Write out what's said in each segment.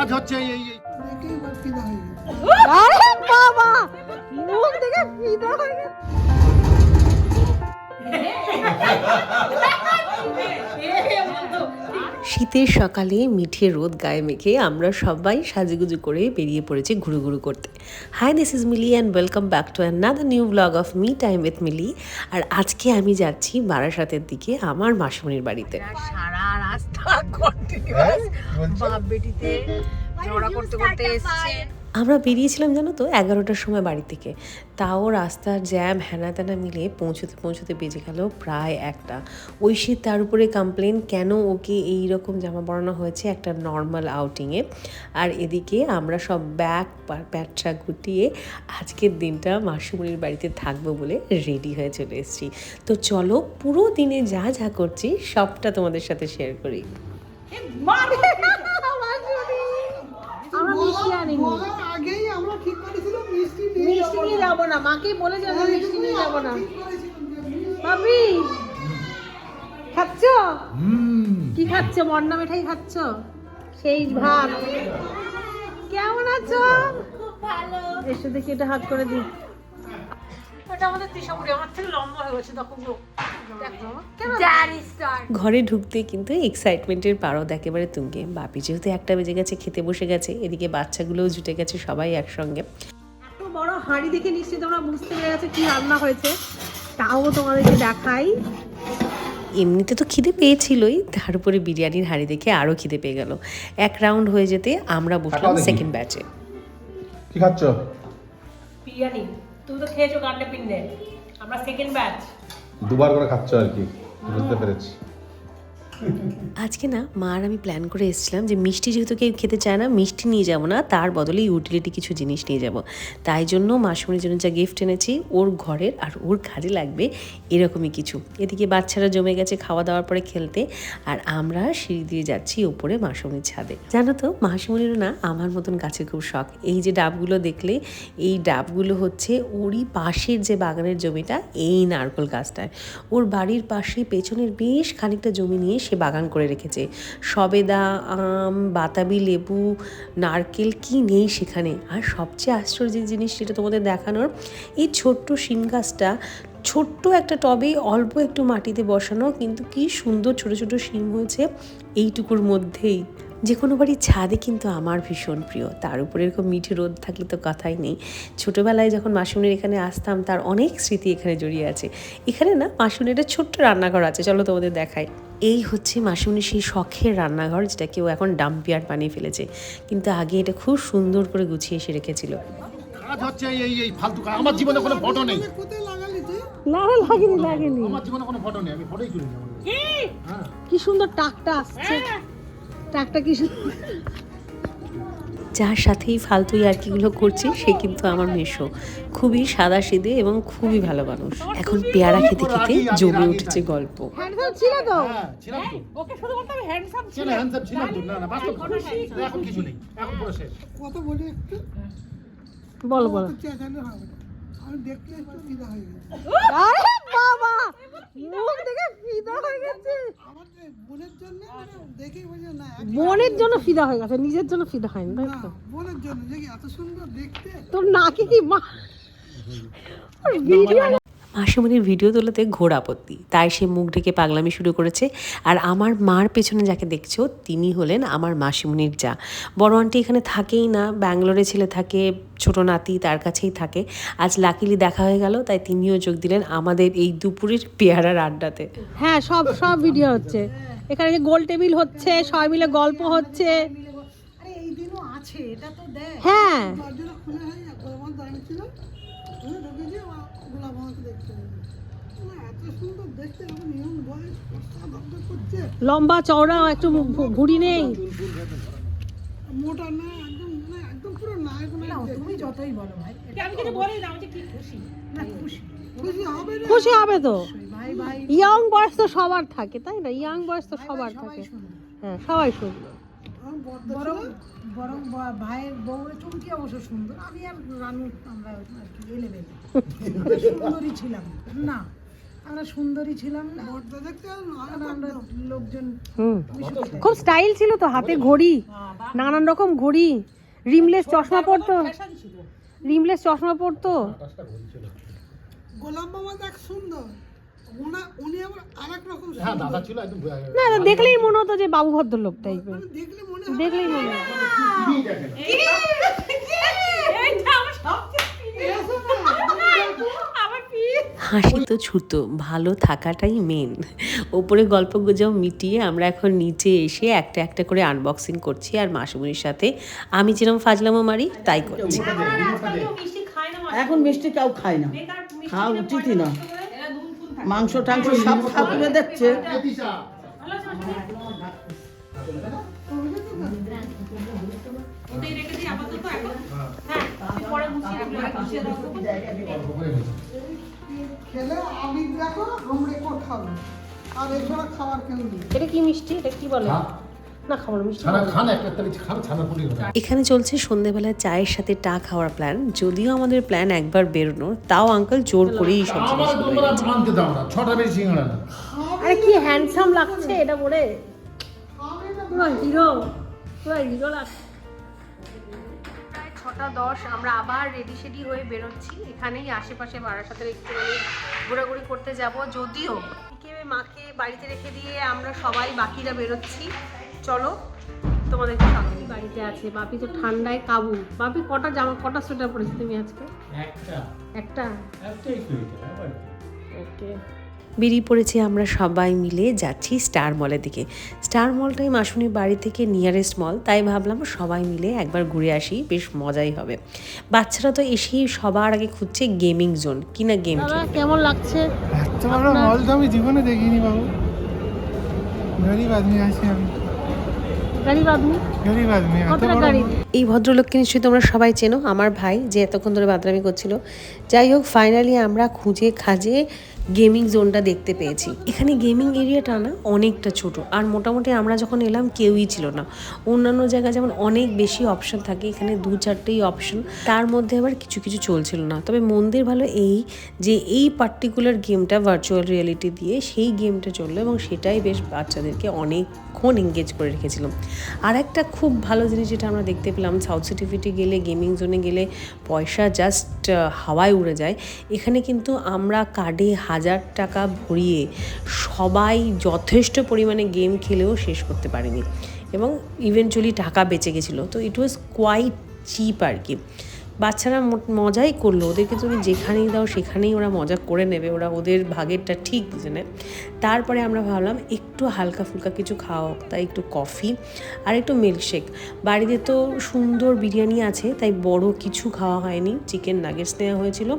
কাজ হচ্ছে এই আরে বাবা মুখ দেখে ফিদা হয়ে গেছে। শীতের সকালে মিঠে রোদ গায়ে মেখে আমরা সবাই সাজুগুজু করে বেরিয়ে পড়েছি ঘুরু ঘুরু করতে। Hi this is Mili and welcome back to another new blog of me time with Mili আর আজকে আমি যাচ্ছি বারাসাতের দিকে আমার মাসিমণির বাড়িতে। সারা রাস্তা কন্টিনিউয়াস বাপ বেটিতে ঝগড়া করতে করতে এসছে। আমরা বেরিয়েছিলাম জানো তো এগারোটার সময় বাড়ি থেকে। তাও রাস্তার জ্যাম হ্যানা ত্যানা মিলে পৌঁছতে পৌঁছতে বেজে গেল প্রায় একটা। ঐশী তার উপরে কমপ্লেন কেন ওকে এই রকম জামা পরানো হয়েছে একটা নর্মাল আউটিংয়ে আর এদিকে আমরা সব ব্যাগ প্যাটরা গুটিয়ে আজকের দিনটা মাসুমনির বাড়িতে থাকব বলে রেডি হয়ে চলে এসেছি। তো চলো পুরো দিনে যা যা করছি সবটা তোমাদের সাথে শেয়ার করি। মিষ্টি আনিনি। বলার আগেই আমরা ঠিক করেছিলাম মিষ্টি নিয়ে মিষ্টি নিয়ে যাব না মাকে মিষ্টি নিয়ে যাব না। মিষ্টি- ভাবি খাচ্ছ? কি খাচ্ছ? মন্না মিঠাই খাচ্ছ? সেই ভাত। কেমন আছো? এসে দেখি এটা হাত করে দিই। ওটা আমাদের তৃষাপুরি আমার থেকে লম্বা হয়ে গেছে তখন ঘরে ঢুকতে কিন্তু এক্সাইটমেন্টের পারদ একেবারে তুঙ্গে। বাপি যেহেতু একটা বেজে গেছে খেতে বসে গেছে এদিকে বাচ্চাগুলোও জুটে গেছে সবাই একসঙ্গে। এত বড় হাঁড়ি দেখে নিশ্চয়ই তোমরা বুঝতে পেরে গেছো কি রান্না হয়েছে তাও তোমাদেরকে দেখাই। এমনিতে তো খিদে পেয়েছিলই তার উপরে বিরিয়ানির হাঁড়ি দেখে আরও খিদে পেয়ে গেল। এক রাউন্ড হয়ে যেতে আমরা বসলাম সেকেন্ড ব্যাচে কি খাচ্ছ? বিরিয়ানি। তুমি তো খেয়েছো গান্ডে পিন্ডে আমরা সেকেন্ড ব্যাচ দুবার করে খাচ্ছ আর কি, বুঝতে পেরেছি। আজকে না মা আর আমি প্ল্যান করে এসেছিলাম যে মিষ্টি যেহেতু কেউ খেতে চায় না, মিষ্টি নিয়ে যাব না, তার বদলে ইউটিলিটি কিছু জিনিস নিয়ে যাব। তাই জন্য মাসুমনির জন্য যা গিফট এনেছি, ওর ঘরের আর ওর কাজে লাগবে এরকমই কিছু। এদিকে বাচ্চারা জমে গেছে খাওয়া দাওয়ার পরে খেলতে, আর আমরা সিঁড়ি দিয়ে যাচ্ছি ওপরে মাসুমনির ছাদে। জানো তো মাসুমনিরও না আমার মতন গাছের খুব শখ। এই যে ডাবগুলো দেখলে, এই ডাবগুলো হচ্ছে ওরই পাশের যে বাগানের জমিটা, এই নারকল গাছটায় ওর বাড়ির পাশে পেছনের বেশ খানিকটা জমি নিয়ে সে বাগান করে রেখেছে। সবেদা, আম, বাতাবি, লেবু, নারকেল কি নেই সেখানে? আর সবচেয়ে আশ্চর্যের জিনিস সেটা তোমাদের দেখানোর, এই ছোট্ট শিম গাছটা ছোট্ট একটা টবে অল্প একটু মাটিতে বসানো, কিন্তু কি সুন্দর ছোট ছোট শিম হয়েছে এইটুকুর মধ্যেই। যে কোনো বাড়ির ছাদে কিন্তু আমার ভীষণ প্রিয়। তার উপরে এরকম মিঠে রোদ থাকলে তো কথাই নেই। ছোটোবেলায় যখন মাসুনের এখানে আসতাম, তার অনেক স্মৃতি এখানে জড়িয়ে আছে। এখানে না মাসুনের একটা ছোট্ট রান্নাঘর আছে। চলো তোমাদের দেখাই। এই হচ্ছে মাসিমনির সেই শখের রান্নাঘর যেটা কেউ এখন ডাম্পিয়ার বানিয়ে ফেলেছে। কিন্তু আগে এটা খুব সুন্দর করে গুছিয়ে এসে রেখেছিল। কাজ হচ্ছে এই এই এই ফালতু কাজ। আমার জীবনে কোনো ফটো নেই। কোথায় লাগালি তুই না না, লাগেনি লাগেনি। আমার জীবনে কোনো ফটো নেই আমি ফটোই তুলি না হ্যাঁ কি সুন্দর টাকটা আসছে। টাকটা কি সুন্দর? যার সাথেই ফালতু ইয়ার্কিগুলো করছি সে কিন্তু আমার মেশো খুবই সাদা সিদে এবং খুবই ভালো মানুষ। এখন পেয়ারা খেতে খেতে জমে উঠেছে গল্প। হ্যাঁ শেষ। কত বলি একটু? বলো দেখলে একটু ফিদা হয়ে গেছে আরে বাবা মুখ দেখে ফিদা হয়ে গেছে আমার বোনের জন্য মানে দেখেই বোঝে না বোনের জন্য ফিদা হয়ে গেছে নিজের জন্য ফিদা হয়নি তাই তো বোনের জন্য দেখি এত সুন্দর দেখতে তোর নাকি কি মা ভিডিও মাসিমণির ভিডিও তোলাতে ঘোর আপত্তি। তাই সে মুখ ঢেকে পাগলামি শুরু করেছে। আর আমার মার পেছনে যাকে দেখছ তিনি হলেন আমার মাসিমণির যা। বড় আন্টি এখানে থাকেই না ব্যাঙ্গালোরে ছেলে থাকে ছোট নাতি তার কাছেই থাকে। আজ লাকিলি দেখা হয়ে গেল তাই তিনিও যোগ দিলেন আমাদের এই দুপুরের পেয়ারার আড্ডাতে। হ্যাঁ সব সব ভিডিও হচ্ছে। এখানে যে গোল টেবিল হচ্ছে সবাই মিলে গল্প হচ্ছে। আরে আছে এটা তো দেখ। হ্যাঁ আমার দাঁড়িয়ে ছিল আমি ঢুকেছি গোলাপ আমাকে দেখতে এত সুন্দর দেখতে আমার নিয়ম বয়স করছে। লম্বা চওড়া একটু ভুঁড়ি নেই। মোটা না একদম একদম পুরো নায়ক তুমি যতই বলো ভাই আমি কিছু বলি না আমি কি খুশি। না খুশি। খুশি হবে তো? ইয়াং বয়স তো সবার থাকে তাই না? ইয়াং বয়স তো সবার থাকে। হ্যাঁ সবাই শুনবে। আমার বড় বরং ভাইয়ের বউয়ের চুমকি অবশ্য সুন্দর। আমি আর রানু আমরা আর কি এলেবেলে। সুন্দরী ছিলাম। না আমরা সুন্দরী ছিলাম না। আমরা লোকজন খুব স্টাইল ছিল তো হাতে ঘড়ি নানান রকম ঘড়ি রিমলেস চশমা পরতো। রিমলেস চশমা পরতো। গোলাম বাবা দেখ সুন্দর। ওনা উনি আবার আরেক রকম হ্যাঁ দাদা ছিল একদম না না, দেখলেই মনে হতো যে বাবু ভদ্র লোক টাইপের মানে দেখলে মনে দেখলেই মনে হাসি তো ছুতো ভালো থাকাটাই মেন ওপরে গল্প গুজব মিটিয়ে আমরা এখন নিচে এসে একটা একটা করে আনবক্সিং করছি আর মাসুমনির সাথে আমি যেরকম ফাজলামো মারি তাই করছি। এখন মিষ্টি কেউ খায় না। খাওয়া উচিতই না। মাংস টাংস সব ঠাকুরে দেখছে খেলে আমি দেখো আমরা কো খাব। আর এছাড়া খাবার কেউ নেই। এটা কি মিষ্টি? এটা কি বলে? খা। না খাবার মিষ্টি খান একটা খান ছানা পুরি এখানে চলছে সন্ধ্যেবেলা চায়ের সাথে টা খাওয়ার প্ল্যান যদিও আমাদের প্ল্যান একবার বেরোনোর তাও আঙ্কেল জোর করেই সব আমার জিনিসগুলো তোমরা এনেছে। আনতে দাও না ছটা বেশি সিঙ্গাড়া না। আরে কি হ্যান্ডসাম লাগছে এটা পরে পুরো হিরো পুরো হিরো লাগছে। প্রায় ছটা দশ আমরা আবার রেডি সেডি হয়ে বেরোচ্ছি। এখানেই আশেপাশে বারাসাতের একটুখানি ঘোরাঘুরি করতে যাব যদিও। কে মাকে বাড়িতে রেখে দিয়ে আমরা সবাই বাকিরা বেরোচ্ছি। চলো তোমাদের বাড়িতে আছে। বাপি তো ঠান্ডায় কাবু। বাপি কটা জামা কটা সোয়েটার পরেছি তুমি আজকে? একটা। একটা? একটাই ওকে। বেরিয়ে পড়েছি আমরা সবাই মিলে যাচ্ছি স্টার মলের দিকে। স্টার মলটাই মাসুনির বাড়ি থেকে নিয়ারেস্ট মল তাই ভাবলাম সবাই মিলে একবার ঘুরে আসি বেশ মজাই হবে। বাচ্চারা তো এসেই সবার আগে খুঁজছে গেমিং জোন কিনা গেম কেমন লাগছে? এত বড় মল তো আমি জীবনে দেখিনি বাবু। গরিব আদমি আছি আমি। এই ভদ্রলোককে নিশ্চয়ই তোমরা সবাই চেনো? আমার ভাই যে এতক্ষণ ধরে বাদরামি করছিল। যাই হোক ফাইনালি আমরা খুঁজে খাজে গেমিং জোনটা দেখতে পেয়েছি। এখানে গেমিং এরিয়াটা না অনেকটা ছোট। আর মোটামুটি আমরা যখন এলাম কেউই ছিল না। অন্যান্য জায়গায় যেমন অনেক বেশি অপশন থাকে, এখানে দু চারটেই অপশন তার মধ্যে আবার কিছু কিছু চলছিল না। তবে মন্দির ভালো এই যে এই পার্টিকুলার গেমটা ভার্চুয়াল রিয়েলিটি দিয়ে সেই গেমটা চলল এবং সেটাই বেশ বাচ্চাদেরকে অনেকক্ষণ এঙ্গেজ করে রেখেছিলাম। আর একটা খুব ভালো জিনিস যেটা আমরা দেখতে পেলাম সাউথ সিটি ফিটি গেলে গেমিং জোনে গেলে পয়সা জাস্ট হাওয়ায় উড়ে যায়। এখানে কিন্তু আমরা কার্ডে হাজার টাকা ভরিয়ে সবাই যথেষ্ট পরিমাণে গেম খেলেও শেষ করতে পারেনি। এবং ইভেনচুয়ালি টাকা বেঁচে গেছিল। তো ইট ওয়াজ কোয়াইট চিপ আর কি। বাচ্চারা মজাই করল। ওদেরকে তুমি যেখানেই দাও সেখানেই ওরা মজা করে নেবে। ওরা ওদের ভাগেরটা ঠিক বুঝে নেয় তারপরে আমরা ভাবলাম একটু হালকা ফুলকা কিছু খাওয়া হোক, তাই একটু কফি আর একটু মিল্কশেক। বাড়িতে তো সুন্দর বিরিয়ানি আছে তাই বড় কিছু খাওয়া হয়নি। চিকেন নাগেটস নেওয়া হয়েছিল।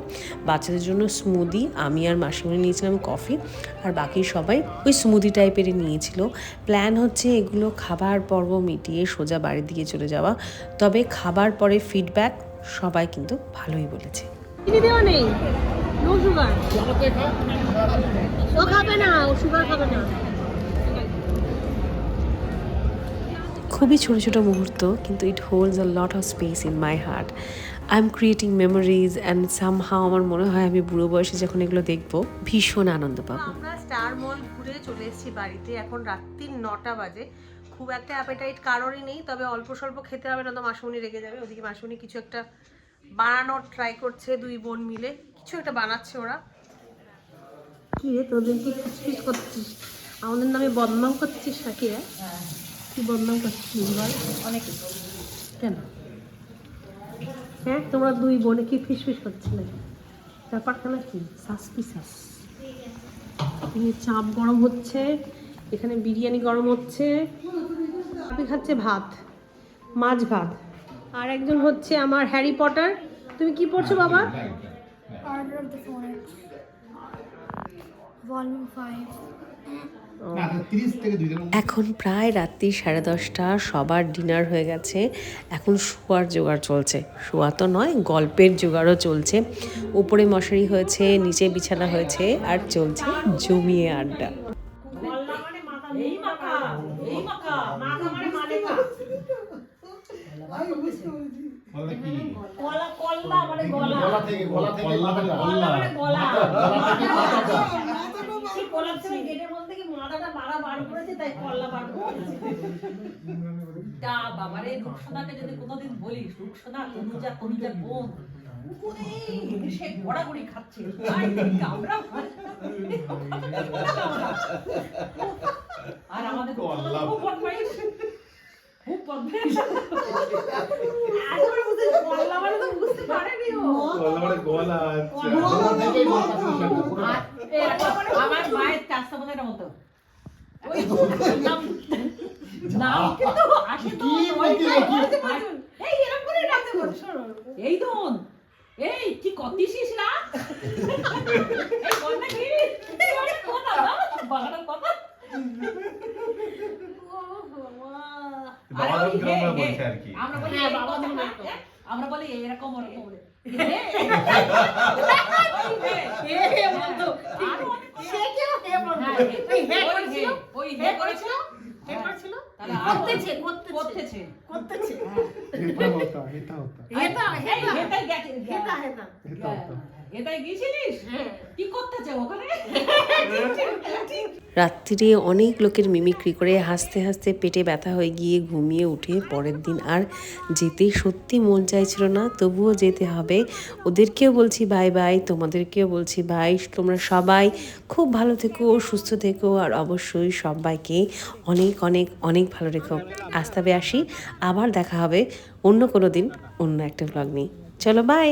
বাচ্চাদের জন্য স্মুদি। আমি আর মাসিমণি নিয়েছিলাম কফি। আর বাকি সবাই ওই স্মুদি টাইপেরই নিয়েছিল। প্ল্যান হচ্ছে এগুলো খাবার পর্ব মিটিয়ে সোজা বাড়ির দিকে চলে যাওয়া। তবে খাবার পরে ফিডব্যাক সবাই কিন্তু ভালোই বলেছে। নেই। No sugar. ও খাবে না ও সুগার খাবে না। খুবই ছোট ছোট মুহূর্ত কিন্তু it holds a lot of space in my heart I am creating memories and somehow আমার মনে হয় আমি বুড়ো বয়সে যখন এগুলো দেখব ভীষণ আনন্দ পাবো। আমরা স্টার মল ঘুরে চলে এসেছি বাড়িতে এখন রাত্রির নটা বাজে। খুব একটা অ্যাপেটাইট কারোরই নেই তবে অল্প স্বল্প খেতে হবে না তো মাসুমনি রেগে যাবে। ওদিকে মাসুমনি কিছু একটা বানানোর ট্রাই করছে দুই বোন মিলে। কিছু একটা বানাচ্ছে ওরা। কি রে তোদের কি ফিসফিস করছিস? আমাদের নামে বদনাম করছিস নাকি রে? কি বদনাম করছিস বল? অনেক। কেন? হ্যাঁ তোমরা দুই বোনে কি ফিসফিস করছিলে? ব্যাপারখানা কি? সাসপিসাস চাপ গরম হচ্ছে এখানে বিরিয়ানি গরম হচ্ছে। আপনি খাচ্ছে ভাত মাছ ভাত। আর একজন হচ্ছে আমার হ্যারি পটার। তুমি কি পড়ছো বাবা? Order of the Phoenix. Volume 5. না তিরিশ থেকে দুই দিন এখন প্রায় রাত্রি সাড়ে দশটা সবার ডিনার হয়ে গেছে। এখন শোয়ার জোগাড় চলছে। শোয়া তো নয় গল্পের জোগাড়ও চলছে। উপরে মশারি হয়েছে নিচে বিছানা হয়েছে আর চলছে জমিয়ে আড্ডা। আমি বুঝতে পেরেছি বলে কি? কলা কল্লা মানে গলা। গলা থেকে গলা থেকে মাথাটা গলা মানে গলা। মাথাটা বার করেছে তাই কল্লা বার করেছে। তা বাবারে রূপসোনাকে যদি কোনোদিন বলিস রূপসোনা তনুজা তনুজার বোন সে গড়াগড়ি খাচ্ছে। আর আমরা আর আমাদের খুব বদমাইশ। খুব বদমাইশ। বুঝতে কল্লা মানে তো বুঝতে পারেনি ও। গলা আচ্ছা। আমার মায়ের চাষটা বোধ এটা মতো এই এরকম করে এই দন এই কি না? এই বল কি? কথা বাগানের কথা। বাবা গ্রামে হে, বলছে আর কি। আমরা বলি হ্যাঁ, আমরা বলি এরকম ওরকম। হ্যাঁ, করতেছে, গিয়েছিলিস? কি ওখানে? রাত্রিরে অনেক লোকের মিমিক্রি করে হাসতে হাসতে পেটে ব্যথা হয়ে গিয়ে ঘুমিয়ে উঠে পরের দিন আর যেতে সত্যি মন চাইছিল না তবুও যেতে হবে। ওদেরকেও বলছি বাই বাই তোমাদেরকেও বলছি বাই। তোমরা সবাই খুব ভালো থেকো সুস্থ থেকো আর অবশ্যই সবাইকে অনেক অনেক অনেক ভালো রেখো। আজ তবে আসি আবার দেখা হবে অন্য কোনো দিন অন্য একটা ব্লগ নিয়ে। চলো বাই